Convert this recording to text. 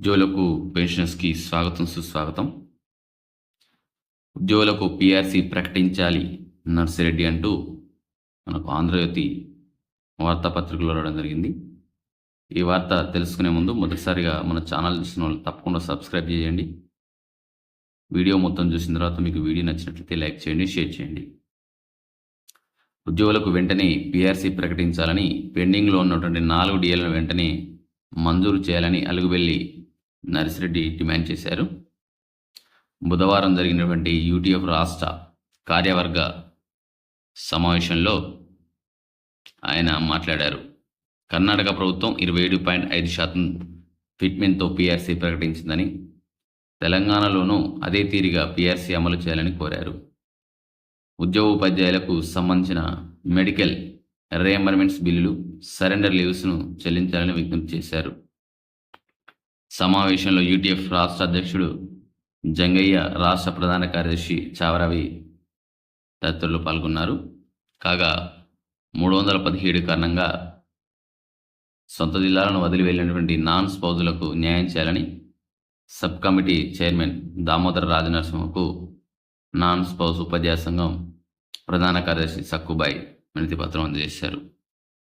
ఉద్యోగులకు పెన్షన్స్కి స్వాగతం సుస్వాగతం. ఉద్యోగులకు పిఆర్సీ ప్రకటించాలి నర్సిరెడ్డి అంటూ మనకు ఆంధ్రజ్యోతి వార్తాపత్రికలో రావడం జరిగింది. ఈ వార్త తెలుసుకునే ముందు మొదటిసారిగా మన ఛానల్ చూసిన వాళ్ళు తప్పకుండా సబ్స్క్రైబ్ చేయండి. వీడియో మొత్తం చూసిన తర్వాత మీకు వీడియో నచ్చినట్లయితే లైక్ చేయండి షేర్ చేయండి. ఉద్యోగులకు వెంటనే పిఆర్సీ ప్రకటించాలని పెండింగ్లో ఉన్నటువంటి నాలుగు డిఏలను వెంటనే మంజూరు చేయాలని అలుగుబెల్లి నర్సిరెడ్డి డిమాండ్ చేశారు. బుధవారం జరిగినటువంటి యూటీఎఫ్ రాష్ట్ర కార్యవర్గ సమావేశంలో ఆయన మాట్లాడారు. కర్ణాటక ప్రభుత్వం ఇరవై ఏడు పాయింట్ ఐదు శాతం ఫిట్మెంట్తో పీఆర్సీ ప్రకటించిందని తెలంగాణలోనూ అదే తీరిగా పీఆర్సీ అమలు చేయాలని కోరారు. ఉద్యోగ ఉపాధ్యాయులకు సంబంధించిన మెడికల్ రియంబర్మెంట్స్ బిల్లులు సరెండర్ లీవ్స్ను చెల్లించాలని విజ్ఞప్తి చేశారు. సమావేశంలో యూటీఎఫ్ రాష్ట్ర అధ్యక్షుడు జంగయ్య రాష్ట్ర ప్రధాన కార్యదర్శి చావరవి తదితరులు పాల్గొన్నారు. కాగా మూడు వందల పదిహేడు కారణంగా సొంత జిల్లాలను వదిలి వెళ్ళినటువంటి నాన్ స్పౌజులకు న్యాయం చేయాలని సబ్ కమిటీ చైర్మన్ దామోదర రాజనరసింహకు నాన్ స్పౌజ్ ఉపాధ్యాయ సంఘం ప్రధాన కార్యదర్శి సక్కుబాయ్ వినతి పత్రం అందజేశారు.